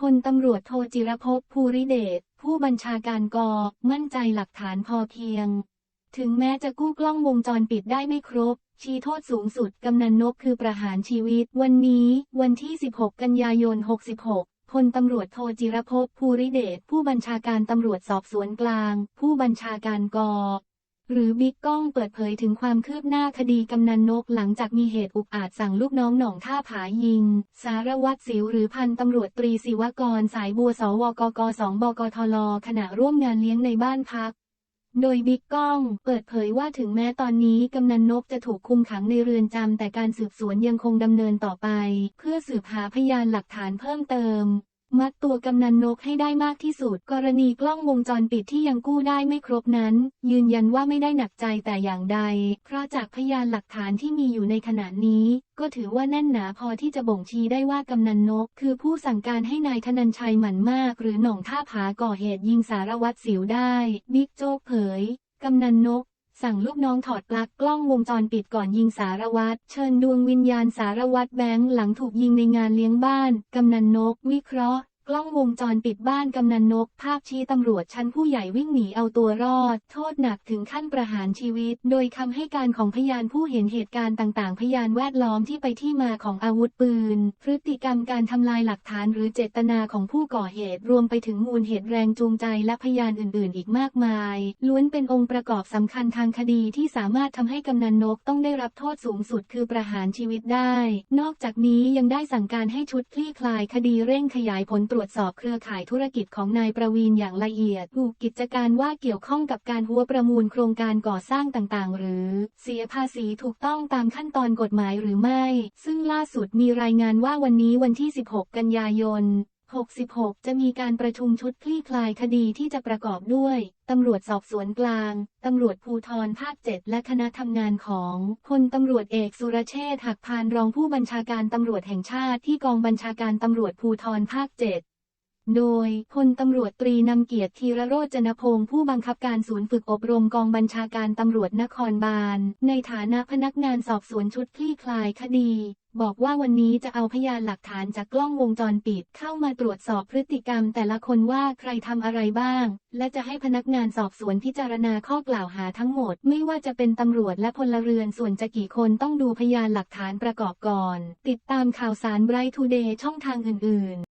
พลตำรวจโทจิรภพภูริเดช ผู้บัญชาการกอมั่นใจหลักฐานพอเพียง ถึงแม้จะกู้กล้องวงจรปิดได้ไม่ครบ ชี้โทษสูงสุดกำนันนกคือประหารชีวิต วันนี้ วันที่ 16 กันยายน 66พลตำรวจโทจิรภพภูริเดช ผู้บัญชาการตำรวจสอบสวนกลาง ผู้บัญชาการกอ หรือบิ๊กก้องเปิดเผยถึงความคืบหน้าคดีกำนันนกหลังจากมีเหตุอุกอาจสั่งลูกน้องหนองท่าผายิง สารวัตรสิวหรือพันตำรวจตรีศิวกรสายบัวสวกกสองบกทลขณะร่วมงานเลี้ยงในบ้านพัก โดยบิ๊กก้องเปิดเผยว่าถึงแม้ตอนนี้กำนันนกจะถูกคุมขังในเรือนจำแต่การสืบสวนยังคงดำเนินต่อไป เพื่อสืบหาพยานหลักฐานเพิ่มเติม มัดตัวกำนันนกให้ได้มากที่สุด กรณีกล้องวงจรปิดที่ยังกู้ได้ไม่ครบนั้น ยืนยันว่าไม่ได้หนักใจแต่อย่างใด เพราะจากพยานหลักฐานที่มีอยู่ในขณะนี้ ก็ถือว่าแน่นหนาพอที่จะบ่งชี้ได้ว่ากำนันนก คือผู้สั่งการให้นายธนัญชัยหมั่นมาก หรือหน่องท่าผาก่อเหตุยิงสารวัตรสิวได้ บิ๊กโจ๊กเผยกำนันนก สั่งลูกน้องถอดปลั๊กกล้องวงจรปิดก่อนยิงสารวัตร เชิญดวงวิญญาณสารวัตรแบงค์หลังถูกยิงในงานเลี้ยงบ้าน กำนันนก วิเคราะห์ กล้องวงจรปิดบ้านกำนันนก ภาพชี้ตำรวจชั้นผู้ใหญ่วิ่งหนีเอาตัวรอด โทษหนักถึงขั้นประหารชีวิต โดยคำให้การของพยานผู้เห็นเหตุการณ์ต่างๆ พยานแวดล้อมที่ไปที่มาของอาวุธปืน พฤติกรรมการทำลายหลักฐานหรือเจตนาของผู้ก่อเหตุรวมไปถึงมูลเหตุแรงจูงใจและพยานอื่น ๆ อีกมากมาย ล้วนเป็นองค์ประกอบสำคัญทางคดีที่สามารถทำให้กำนันนกต้องได้รับโทษสูงสุดคือประหารชีวิตได้ นอกจากนี้ยังได้สั่งการให้ชุดคลี่คลายคดีเร่งขยายผลตรวจรวจสอบเครือข่ายธุรกิจของนายประวีนอย่างละเอียดถูกกิจการว่าเกี่ยวข้องกับการหัวประมูลโครงการก่อสร้างต่างๆ หรือ เสียภาษีถูกต้องตามขั้นตอนกฎหมายหรือไม่ ซึ่งล่าสุดมีรายงานว่าวันนี้วันที่ 16 กันยายน66 จะมีการประชุมชุดคลี่คลายคดีที่จะประกอบด้วย ตำรวจสอบสวนกลาง ตำรวจภูธรภาค 7 และคณะทำงานของพลตำรวจเอกสุรเชษฐ์หักพานรองผู้บัญชาการตำรวจแห่งชาติที่กองบัญชาการตำรวจภูธรภาค 7 โดยพลตำรวจตรีนำเกียรติธีรโรจนพงศ์ผู้บังคับการศูนย์ฝึกอบรมกองบัญชาการตำรวจนครบาล ในฐานะพนักงานสอบสวนชุดคลี่คลายคดี บอกว่าวันนี้จะเอาพยานหลักฐานจากกล้องวงจรปิดเข้ามาตรวจสอบพฤติกรรมแต่ละคนว่าใครทำอะไรบ้าง และจะให้พนักงานสอบสวนพิจารณาข้อกล่าวหาทั้งหมด ไม่ว่าจะเป็นตำรวจและพลเรือนส่วนจะกี่คนต้องดูพยานหลักฐานประกอบก่อน ติดตามข่าวสารไบรท์ทูเดย์ช่องทางอื่นๆ